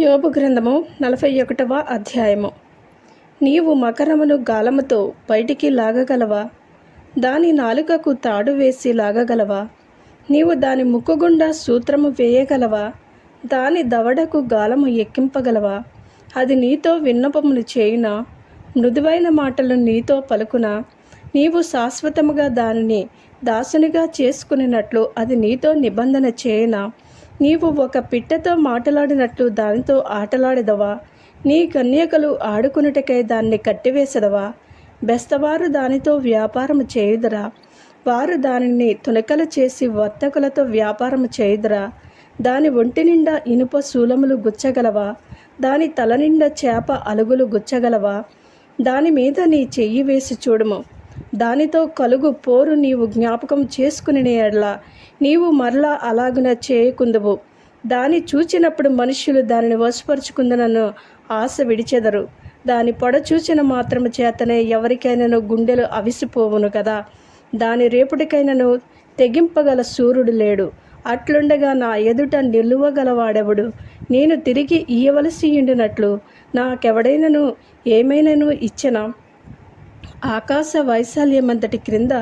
యోబు గ్రంథము నలభై ఒకటవ అధ్యాయము. నీవు మకరమును గాలముతో బయటికి లాగగలవా? దాని నాలుకకు తాడు వేసి లాగగలవా? నీవు దాని ముక్కుగుండా సూత్రము వేయగలవా? దాని దవడకు గాలము ఎక్కింపగలవా? అది నీతో విన్నపములు చేయునా? మృదువైన మాటలు నీతో పలుకునా? నీవు శాశ్వతముగా దానిని దాసునిగా చేసుకునేటట్లు అది నీతో నిబంధన చేయనా? నీవు ఒక పిట్టతో మాటలాడినట్లు దానితో ఆటలాడదవా? నీ కన్యకలు ఆడుకునుటకై దాన్ని కట్టివేసదవా? బెస్తవారు దానితో వ్యాపారం చేయుదరా. వారు దానిని తునకలు చేసి వర్తకులతో వ్యాపారం చేయుదరా. దాని ఒంటి నిండా ఇనుప శూలములు గుచ్చగలవా? దాని తల నిండా చేప అలుగులు గుచ్చగలవా? దాని మీద నీ చెయ్యి వేసి చూడుము. దానితో కలుగు పోరు నీవు జ్ఞాపకం చేసుకుని ఎడ్ల. నీవు మరలా అలాగున చేయకుందువు. దాన్ని చూచినప్పుడు మనుష్యులు దానిని వశపరుచుకుందనను ఆశ విడిచెదరు. దాని పొడ చూచిన మాత్రం చేతనే ఎవరికైనాను గుండెలు అవిసిపోవును కదా. దాని రేపుటికైనను తెగింపగల సూర్యుడు లేడు. అట్లుండగా నా ఎదుట నిలువగలవాడెవడు? నేను తిరిగి ఇయ్యవలసి ఉండినట్లు నాకెవడైనను ఏమైనాను ఇచ్చనా? ఆకాశ వైశాల్యమంతటి క్రింద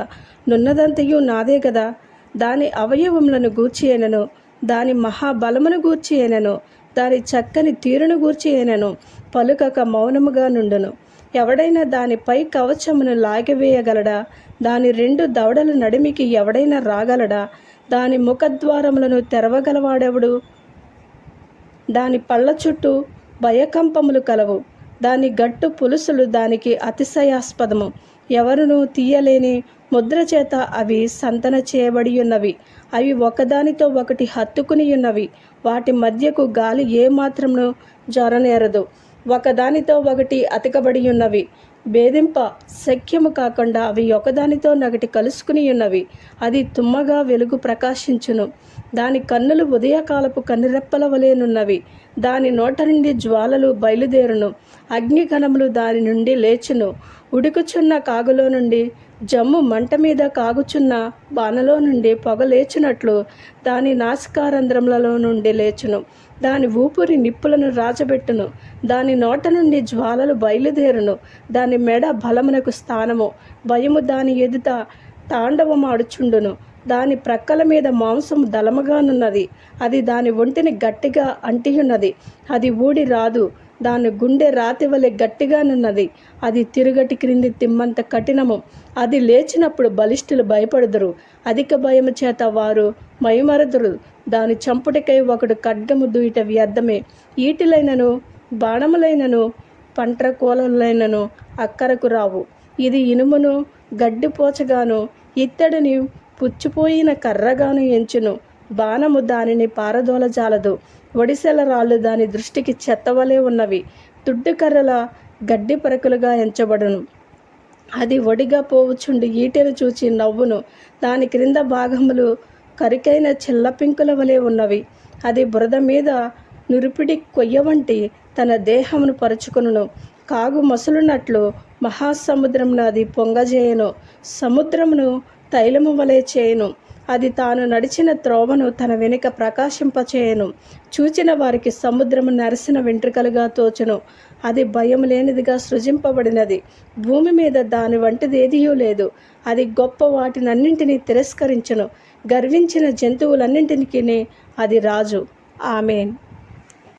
నున్నదంతయు నాదే కదా దాని అవయవములను గూర్చియనను దాని మహాబలమును గూర్చియనను దాని చక్కని తీరును గూర్చియనను పలుకక మౌనముగా నుండును. ఎవడైనా దానిపై కవచమును లాగివేయగలడా? దాని రెండు దవడల నడిమికి ఎవడైనా రాగలడా? దాని ముఖద్వారములను తెరవగలవాడెవడు? దాని పళ్ళ చుట్టూ భయకంపములు కలవు. దాని గట్టు పులుసులు దానికి అతిశయాస్పదము. ఎవరునూ తీయలేని ముద్ర చేత అవి సంతన చేయబడి ఉన్నవి అవి ఒకదానితో ఒకటి హత్తుకుని ఉన్నవి వాటి మధ్యకు గాలి ఏమాత్రమును జొరనేరదు. ఒకదానితో ఒకటి అతకబడి ఉన్నవి భేదింప శక్యము కాకుండా అవి ఒకదానితో నగటి కలుసుకుని ఉన్నవి అది తుమ్మగా వెలుగు ప్రకాశించును. దాని కన్నులు ఉదయకాలపు కన్నురెప్పల వలేనున్నవి దాని నోట నుండి జ్వాలలు బయలుదేరును. అగ్నికణములు దాని నుండి లేచును. ఉడుకుచున్న కాగులో నుండి జమ్ము మంట మీద కాగుచున్న బాణలో నుండి పొగ లేచినట్లు దాని నాసికారంధ్రములలో నుండి లేచును. దాని ఊపిరి నిప్పులను రాజబెట్టును. దాని నోట నుండి జ్వాలలు బయలుదేరును. దాని మెడ బలమునకు స్థానము. భయము దాని ఎదుట తాండవమాడుచుండును. దాని ప్రక్కల మీద మాంసం దళముగానున్నది. అది దాని ఒంటిని గట్టిగా అంటియున్నది. అది ఊడి రాదు. దాని గుండె రాతి వలె గట్టిగానున్నది అది తిరుగటి క్రింది తిమ్మంత కఠినము. అది లేచినప్పుడు బలిష్ఠులు భయపడదురు. అధిక భయము చేత వారు మైమరదురు. దాని చంపుటికై ఒకడు ఖడ్గము దూయిట వ్యర్థమే. ఈటిలైనను బాణములైనను పంట్రకోలైనను అక్కరకు రావు. ఇది ఇనుమును గడ్డిపోచగాను ఇత్తడిని పుచ్చిపోయిన కర్రగాను ఎంచును. బాణము దానిని పారదోలజాలదు ఒడిసెల రాళ్ళు దాని దృష్టికి చెత్తవలే ఉన్నవి. తుడ్డుకర్రల గడ్డి పరకులుగా ఎంచబడును. అది ఒడిగా పోవుచుండి ఈటెను చూచి నవ్వును. దాని క్రింద భాగములు కరికైన చిల్లపింకుల వలె ఉన్నవి. అది బురద మీద నురిపిడి కొయ్య వంటి తన దేహమును పరుచుకును కాగు మసులునట్లు మహాసముద్రమును అది పొంగజేయను. సముద్రమును తైలము వలె చేయను. అది తాను నడిచిన త్రోవను తన వెనుక ప్రకాశింపచేయను. చూచిన వారికి సముద్రము నరసిన వెంట్రుకలుగా తోచును. అది భయం లేనిదిగా సృజింపబడినది. భూమి మీద దాని వంటిది ఏదియూ లేదు. అది గొప్ప వాటినన్నింటినీ తిరస్కరించును. గర్వించిన జంతువులన్నింటినీ అది రాజు. ఆమెన్.